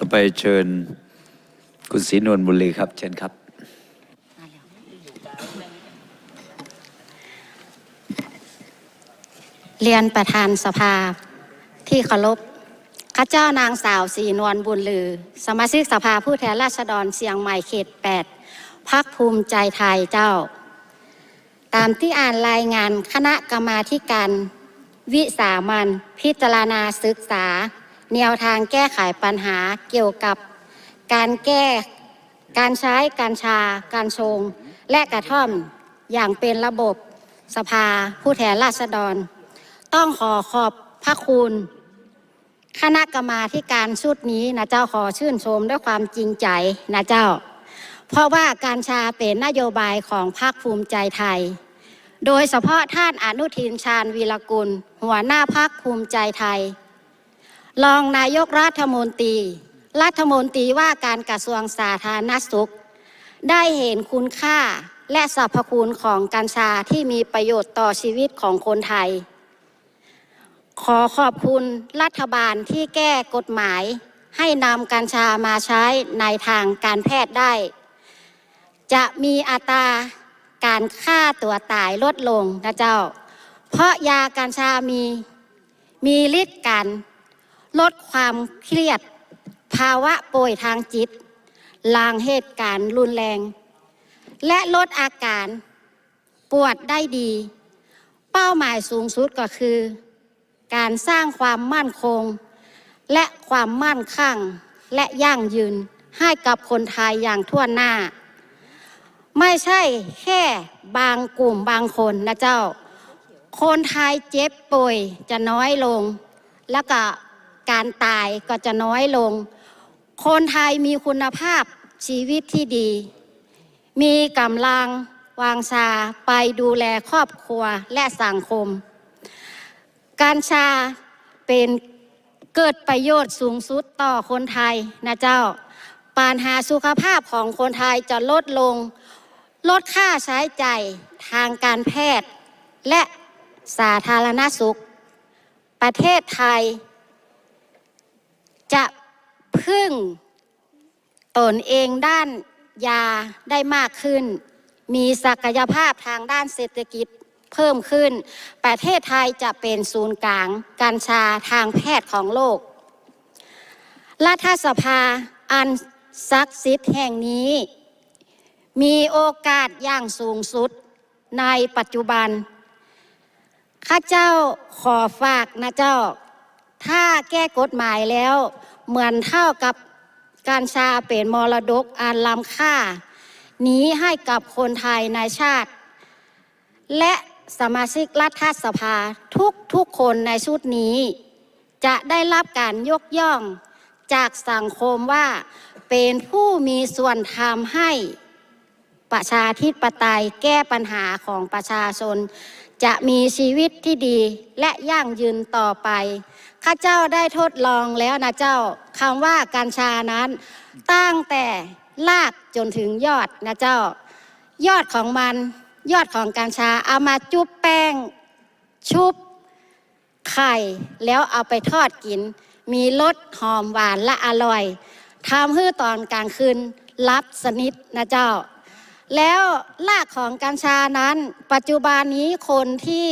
ต่อไปเชิญคุณศรีนวลบุรีครับ เชิญครับ เรียนประธานสภาที่เคารพข้าเจ้านางสาวสีนวลบุญลือ สมาชิกสภาผู้แทนราษฎรเสียงใหม่เขต 8พักภูมิใจไทยเจ้า ตามที่อ่านรายงานคณะกรรมาธิการวิสามันพิจารณาศึกษา แนวทางแก้ไขปัญหาเกี่ยวกับการแก้การใช้การชา การชง และกระท่อมอย่างเป็นระบบสภาผู้แทนราษฎร ต้องขอขอบพระคุณ คณะกรรมาธิการชุดนี้นะเจ้าขอชื่นชมด้วยความจริงใจนะเจ้า เพราะว่าการชาเป็นนโยบายของพรรคภูมิใจไทย โดยเฉพาะท่านอนุทินชาญวีรกุล หัวหน้าพรรคภูมิใจไทย รองนายกรัฐมนตรี รัฐมนตรีว่าการกระทรวงสาธารณสุข ได้เห็นคุณค่าและสรรพคุณของกัญชาที่มีประโยชน์ต่อชีวิตของคนไทย ขอขอบคุณรัฐบาลที่แก้กฎหมาย ให้นำกัญชามาใช้ในทางการแพทย์ได้ จะมีอัตราการฆ่าตัวตายลดลงนะเจ้า เพราะยากัญชามีมีฤทธิ์การ ลดความเครียด ภาวะป่วยทางจิต ลางเหตุการณ์รุนแรง และลดอาการปวดได้ดี เป้าหมายสูงสุดก็คือ การสร้างความมั่นคง และความมั่นคงและยั่งยืนให้กับคนไทยอย่างทั่วหน้า ไม่ใช่แค่บางกลุ่มบางคนนะเจ้า คนไทยเจ็บป่วยจะน้อยลง แล้วก็ การตายก็จะน้อยลง คนไทยมีคุณภาพชีวิตที่ดี มีกำลังวางชาไปดูแลครอบครัวและสังคม การชาเป็นเกิดประโยชน์สูงสุดต่อคนไทยนะเจ้าปัญหาสุขภาพของคนไทยจะลดลง ลดค่าใช้จ่ายทางการแพทย์และสาธารณสุข ประเทศไทย จะพึ่งตนเองด้านยาได้มากขึ้น มีศักยภาพทางด้านเศรษฐกิจเพิ่มขึ้น ประเทศไทยจะเป็นศูนย์กลางกัญชาทางแพทย์ของโลก รัฐสภาอันศักดิ์สิทธิ์แห่งนี้ มีโอกาสอย่างสูงสุดในปัจจุบัน ข้าเจ้าขอฝากนะเจ้า ถ้าแก้กฎหมายแล้ว เหมือนเท่ากับการชาเป็นมรดกอันล้ำค่า นี้ให้กับคนไทยในชาติ และสมาชิกรัฐสภาทุกทุกๆคนในชุดนี้ จะได้รับการยกย่องจากสังคมว่าเป็นผู้มีส่วนทำให้ ประชาธิปไตยแก้ปัญหาของประชาชน จะมีชีวิตที่ดีและยั่งยืนต่อไป ข้าเจ้าได้ทดลองแล้วนะเจ้าคำว่ากัญชานั้น ตั้งแต่รากจนถึงยอดนะเจ้า ยอดของมันยอดของกัญชาเอามาจุบแป้ง ชุบไข่ แล้วเอาไปทอดกิน มีรสหอมหวานและอร่อยทำให้ตอนกลางคืนรับสนิทนะเจ้า แล้วรากของกัญชานั้น ปัจจุบันนี้คนที่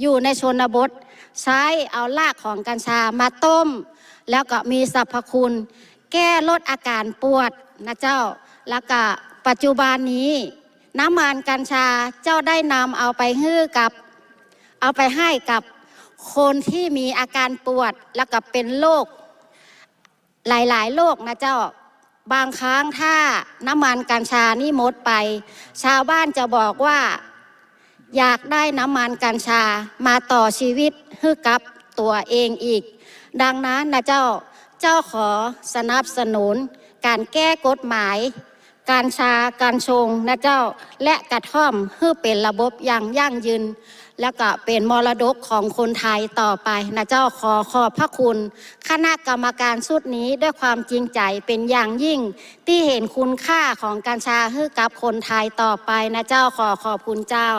อยู่ในชนบท ใช้เอารากของกัญชามาต้ม แล้วก็มีสรรพคุณ แก้ลดอาการปวดนะเจ้า แล้วก็ปัจจุบันนี้น้ำมันกัญชาเจ้าได้นำเอาไปฮื้อกับ เอาไปให้กับคนที่มีอาการปวดแล้วก็เป็นโรคหลาย ๆ โรคนะเจ้า บางครั้งถ้าน้ำมันกัญชานี่หมดไป ชาวบ้านจะบอกว่า อยากได้น้ำมันกัญชามาต่อชีวิตให้กับตัวเองอีก ดังนั้นนะเจ้าเจ้าขอสนับสนุนการแก้กฎหมาย การชาการชงนะเจ้าและกระท่อมให้เป็นระบบอย่างยั่งยืน และก็เป็นมรดกของคนไทยต่อไปนะเจ้าขอขอบพระคุณ คณะกรรมการชุดนี้ด้วยความจริงใจเป็นอย่างยิ่ง ที่เห็นคุณค่าของการชาให้กับคนไทยต่อไปนะเจ้าขอขอบคุณเจ้า